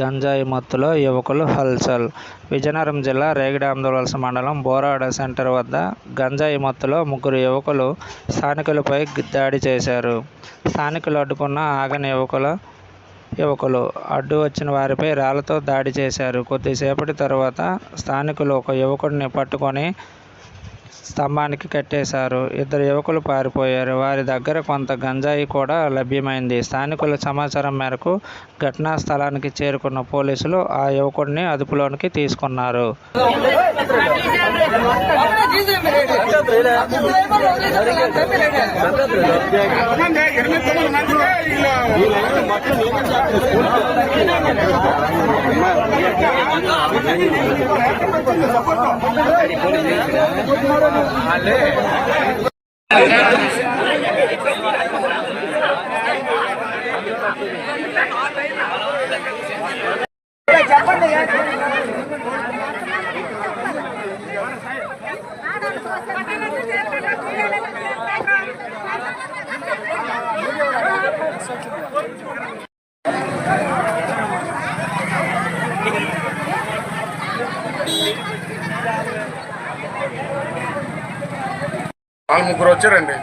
గంజాయి మత్తులో యువకులు హల్చల్. విజయనగరం జిల్లా రేగడిఆమదవలస మండలం బోరాడ సెంటర్ వద్ద గంజాయి మత్తులో ముగ్గురు యువకులు స్థానికులపై దాడి చేశారు. స్థానికులు అడ్డుకున్న ఆగని యువకుల యువకులు అడ్డు వచ్చిన వారిపై రాళ్ళతో దాడి చేశారు. కొద్దిసేపటి తర్వాత స్థానికులు ఒక యువకుడిని పట్టుకొని స్తంభానికి కట్టేశారు. ఇద్దరు యువకులు పారిపోయారు. వారి దగ్గర కొంత గంజాయి కూడా లభ్యమైంది. స్థానికుల సమాచారం మేరకు ఘటనా స్థలానికి చేరుకున్న పోలీసులు ఆ యువకుడిని అదుపులోనికి తీసుకున్నారు. చెప్పండి. వాళ్ళు ముగ్గురు వచ్చారండి.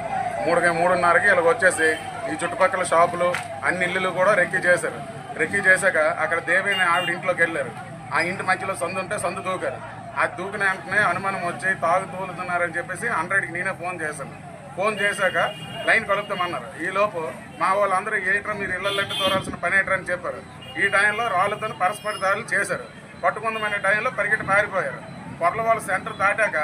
మూడు మూడున్నరకి ఇలా వచ్చేసి ఈ చుట్టుపక్కల షాపులు అన్ని ఇల్లులు కూడా రెక్కి చేశారు. రెక్కి చేశాక అక్కడ దేవి ఆవిడ ఇంట్లోకి వెళ్ళారు. ఆ ఇంటి మధ్యలో సందు ఉంటే సందు దూకారు. ఆ దూకిన వెంటనే అనుమానం వచ్చి తాగు తూలుతున్నారని చెప్పేసి హండ్రెడ్కి నేనే ఫోన్ చేశాను. ఫోన్ చేశాక లైన్ కలుపుతామన్నారు. ఈలోపు మా వాళ్ళందరూ ఏట్రా మీరు ఇళ్ళల్లంటే తోరాల్సిన పని ఏంట్రా చెప్పారు. ఈ టైంలో రాళ్ళతో పరస్పర దారులు చేశారు. పట్టుకుందామనే టైంలో పరిగెట్టి పారిపోయారు. పొరల వాళ్ళు సెంటర్ దాటాక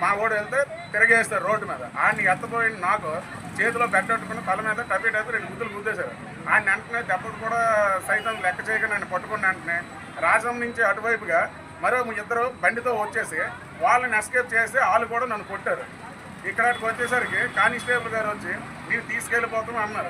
మా ఓడు వెళ్తే తిరగేస్తారు రోడ్డు మీద. ఆడిని ఎత్తపోయిన నాకు చేతిలో పెట్టట్టుకుని తల మీద టపేటైతే రెండు గుద్దులు గుద్దేశారు. ఆయన వెంటనే దెబ్బలు కూడా సైతం లెక్క చేయక నన్ను పట్టుకున్న వెంటనే రాజం నుంచి అటువైపుగా మరో ఇద్దరు బండితో వచ్చేసి వాళ్ళని ఎస్కేప్ చేసి వాళ్ళు కూడా నన్ను కొట్టారు. ఇక్కడికి వచ్చేసరికి కానిస్టేబుల్ గారు వచ్చి నేను తీసుకెళ్ళిపోతాం అన్నారు.